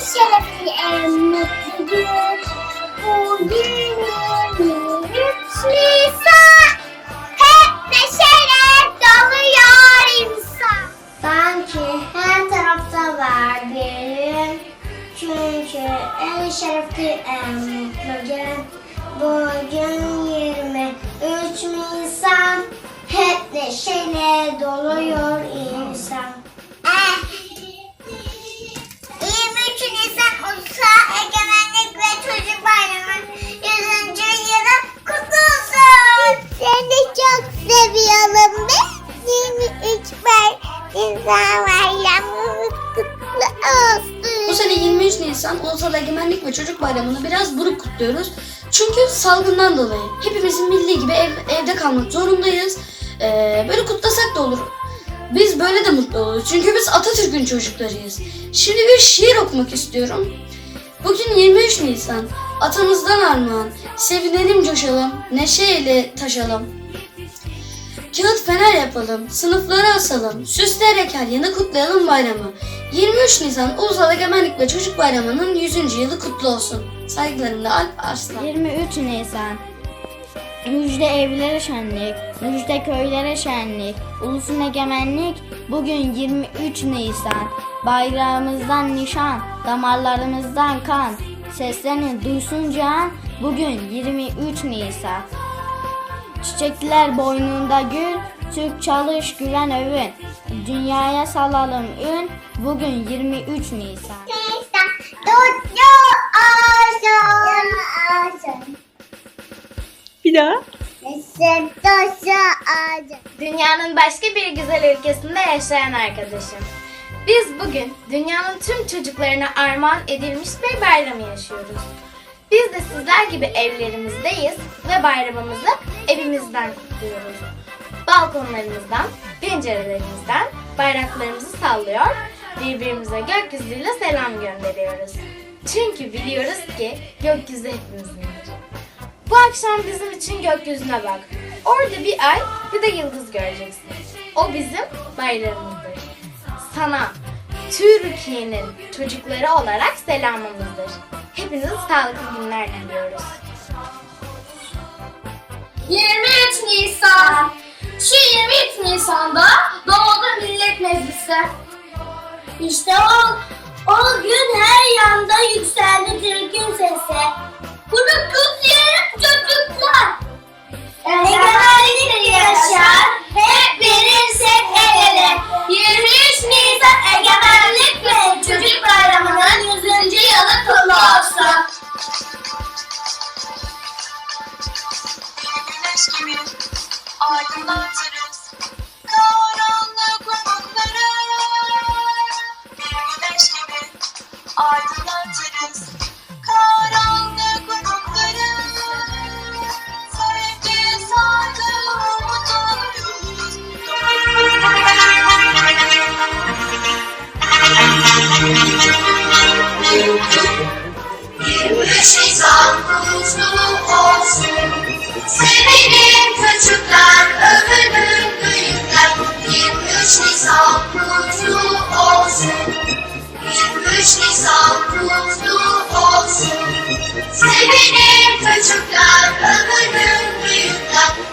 Şerefli, en mutlu gün. Bugün 23 Nisan. Hep neşeyle doluyor insan. Sanki her tarafta var bir gün. Çünkü en şerefli, en mutlu gün. Bugün 23 Nisan. Hep neşeyle doluyor Bu sene 23 Nisan Ulusal Egemenlik ve Çocuk Bayramı'nı biraz buruk kutluyoruz. Çünkü salgından dolayı hepimizin bildiği gibi ev- evde kalmak zorundayız. Ee, böyle kutlasak da olur. Biz böyle de mutlu oluruz. Çünkü biz Atatürk'ün çocuklarıyız. Şimdi bir şiir okumak istiyorum. Bugün 23 Nisan. Atamızdan armağan. Sevinelim coşalım. Neşeyle taşalım. Kağıt fener yapalım, sınıflara asalım, süsleyerek her kutlayalım bayramı. 23 Nisan Ulusal Egemenlik ve Çocuk Bayramı'nın 100. yılı kutlu olsun. Saygılarımla Alp Arslan. 23 Nisan Müjde evlere şenlik, müjde köylere şenlik, ulusun egemenlik bugün 23 Nisan. Bayrağımızdan nişan, damarlarımızdan kan, seslerini duysun can bugün 23 Nisan. Çiçekler boynunda gül, Türk çalış güven övün, dünyaya salalım ün bugün 23 Nisan. Nisan kutlu olsun. Bir daha. Dünyanın başka bir güzel ülkesinde yaşayan arkadaşım. Biz bugün dünyanın tüm çocuklarına armağan edilmiş bir bayramı yaşıyoruz. Biz de sizler gibi evlerimizdeyiz ve bayramımızı evimizden kutluyoruz. Balkonlarımızdan, pencerelerimizden bayraklarımızı sallıyor, birbirimize gökyüzüyle selam gönderiyoruz. Çünkü biliyoruz ki gökyüzü hepimizindir. Bu akşam bizim için gökyüzüne bak. Orada bir ay bir de yıldız göreceksin. O bizim bayramımızdır. Sana Türkiye'nin çocukları olarak selamımızdır. Hepinize sağlıklı günler diliyoruz. 23 Nisan. Şu 23 Nisan'da doğdu Millet Meclisi. İşte o, o gün her yanda yükseldi Türk'ün sesi. Bunu kutlayalım çocuklar. Egemenlik yaşar, hep verirsek el ele. 23 Nisan Egemenlik ve Çocuk Bayramı'nın 100. yılı 23 Nisan kutlu olsun. Sevelim çocuklar, övünün büyükler.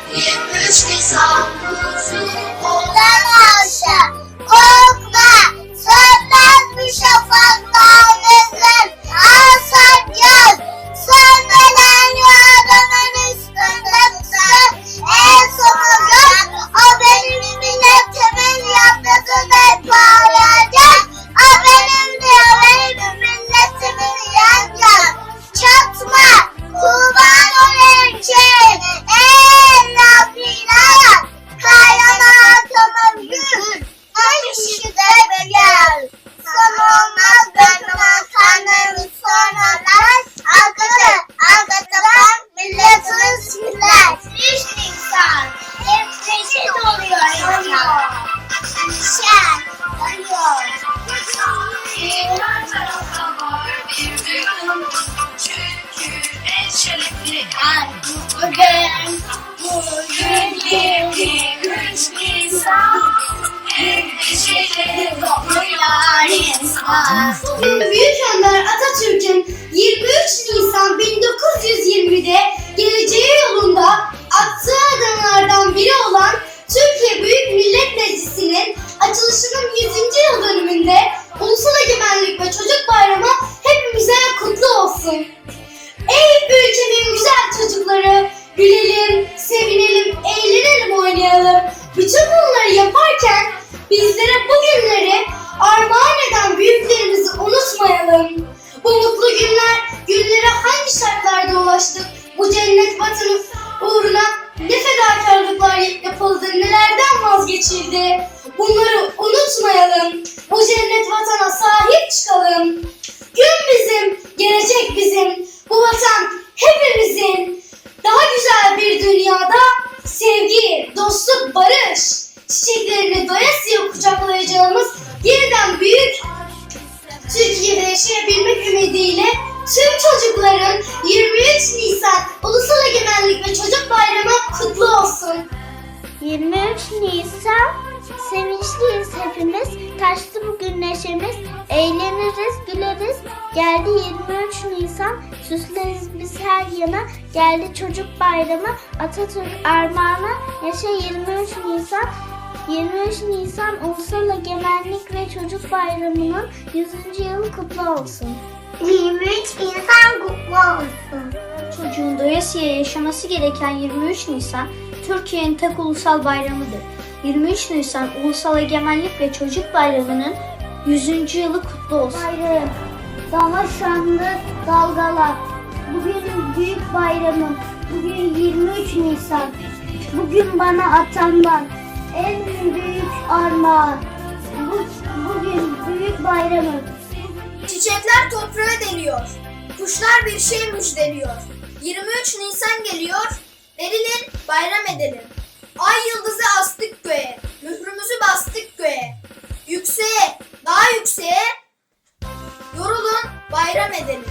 Büyük Önder Atatürk'ün 23 Nisan 1920'de geleceği yolunda attığı adımlardan biri olan Türkiye Büyük Millet Meclisi'nin açılışının 100. yıl dönümünde Ulusal Egemenlik ve Çocuk Bayramı hepimize kutlu olsun. Ey ülkemin güzel çocukları, gülelim, sevinelim, eğlenelim, oynayalım. Bütün bunları yaparken bizlere bugünleri armağan eden büyüklerimizi unutmayalım. Bu mutlu günler, günlere hangi şartlarda ulaştık? Bu cennet vatanı uğruna ne fedakarlıklar yapıldı, nelerden vazgeçildi? Bunları unutmayalım. Bu cennet vatana sahip çıkalım. Gün bizim, gelecek bizim. Sevinçliyiz hepimiz. Taştı bugün neşemiz. Eğleniriz, güleriz. Geldi 23 Nisan. Süsleriz biz her yana. Geldi çocuk bayramı. Atatürk armağanı. Yaşa 23 Nisan. 23 Nisan Ulusal Egemenlik ve Çocuk Bayramı'nın 100. yılı kutlu olsun. 23 Nisan kutlu olsun. Çocuğun doyasıya yaşaması gereken 23 Nisan Türkiye'nin tek ulusal bayramıdır. 23 Nisan Ulusal Egemenlik ve Çocuk Bayramı'nın 100. yılı kutlu olsun. Bayram, daha şanlı dalgalar. Bugün büyük bayramım. Bugün 23 Nisan. Bugün bana atandan en büyük armağan. Bu, bugün büyük bayramım. Çiçekler toprağa deliyor. Kuşlar bir şey müjdeliyor. 23 Nisan geliyor. Verilin bayram edelim. Ay yıldızı astık göğe. Mührümüzü bastık göğe. Yükseğe, daha yükseğe. Yorulun bayram edelim.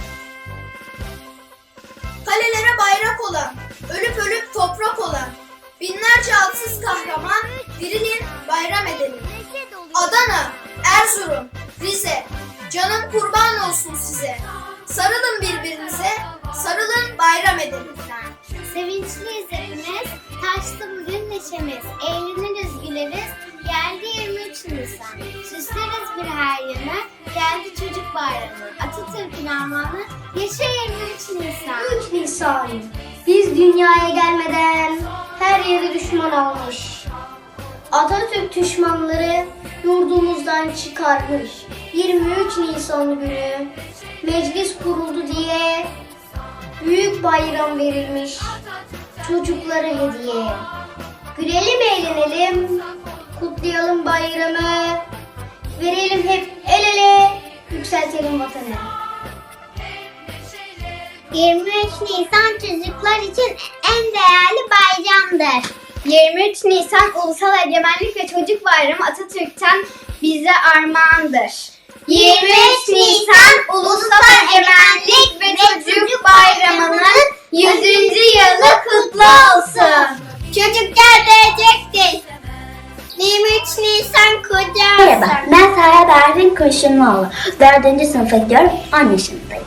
Kalelere bayrak olan, ölüp ölüp toprak olan, binlerce atsız kahraman, dirilin bayram edelim. Adana, Erzurum, Rize, canım kurban olsun size. Sarılın birbirinize, sarılın bayram edelim. Sevinçliyiz hepimiz. Taştı bugün neşemiz. Eğleniriz, güleriz. Geldi 23 Nisan. Süsleriz bir her yanı. Geldi çocuk bayramı. Atatürk'ün armağanı. Yaşa 23 Nisan. 3 Nisan. Biz dünyaya gelmeden her yeri düşman almış. Atatürk düşmanları yurdumuzdan çıkarmış. 23 Nisan günü meclis kuruldu diye büyük bayram verilmiş. Çocuklara hediye. Gülelim eğlenelim, kutlayalım bayramı. Verelim hep el ele, yükseltelim vatanı. 23 Nisan çocuklar için en değerli bayramdır. 23 Nisan Ulusal Egemenlik ve Çocuk Bayramı Atatürk'ten bize armağandır. 23 Nisan Kurşunluoğlu. 4. sınıfa gidiyorum, 10 yaşındayım.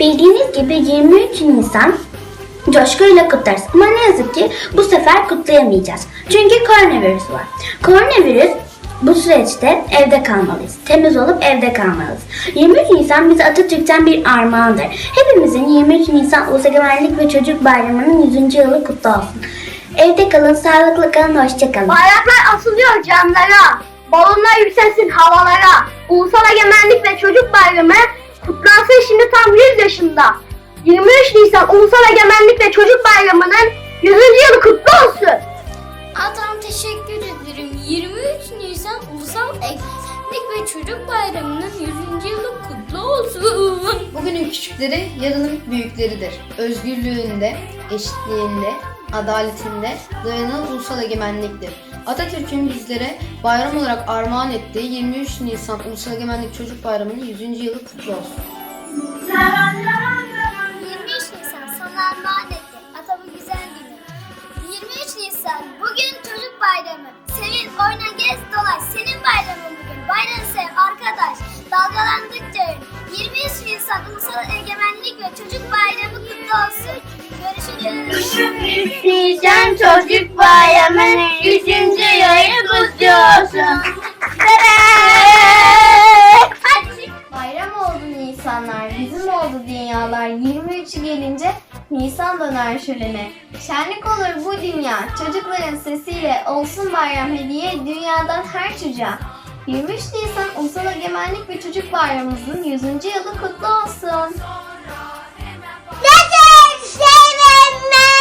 Bildiğiniz gibi 23 Nisan coşkuyla kutlarız. Ama ne yazık ki bu sefer kutlayamayacağız. Çünkü koronavirüs var. Koronavirüs bu süreçte evde kalmalıyız. Temiz olup evde kalmalıyız. 23 Nisan bize Atatürk'ten bir armağandır. Hepimizin 23 Nisan Ulusal Egemenlik ve Çocuk Bayramı'nın 100. yılı kutlu olsun. Evde kalın, sağlıklı kalın, hoşçakalın. Bayraklar asılıyor camlara, balonlar yükselsin havalara. Ulusal Egemenlik ve Çocuk Bayramı kutlansın şimdi tam 100 yaşında. 23 Nisan Ulusal Egemenlik ve Çocuk Bayramı'nın 100. yılı kutlu olsun. Adam teşekkür ederim. 23 Nisan Ulusal Egemenlik ve Çocuk Bayramı'nın 100. yılı kutlu olsun. Bugünün küçükleri yarının büyükleridir. Özgürlüğünde, eşitliğinde, adaletinde dayanan ulusal egemenliktir. Atatürk'ün bizlere bayram olarak armağan ettiği 23 Nisan Ulusal Egemenlik Çocuk Bayramı'nın 100. yılı kutlu olsun. 23 Nisan sana armağan etti. Atamın güzel günü. 23 Nisan bugün çocuk bayramı. Sevin, oyna, gez, dolaş. Senin bayramın bugün. Bayramı sev arkadaş. Dalgalandıkça 23 Nisan Ulusal Egemenlik ve Çocuk. Nisan Çocuk Bayramı'nın 100. yılı kutlu olsun. Bayram oldu Nisanlar, bizim oldu dünyalar. 23'ü gelince Nisan döner şölene. Şenlik olur bu dünya, çocukların sesiyle olsun bayram hediye dünyadan her çocuğa. 23 Nisan Ulusal Egemenlik ve Çocuk Bayramımızın 100. yılı kutlu olsun. Amen.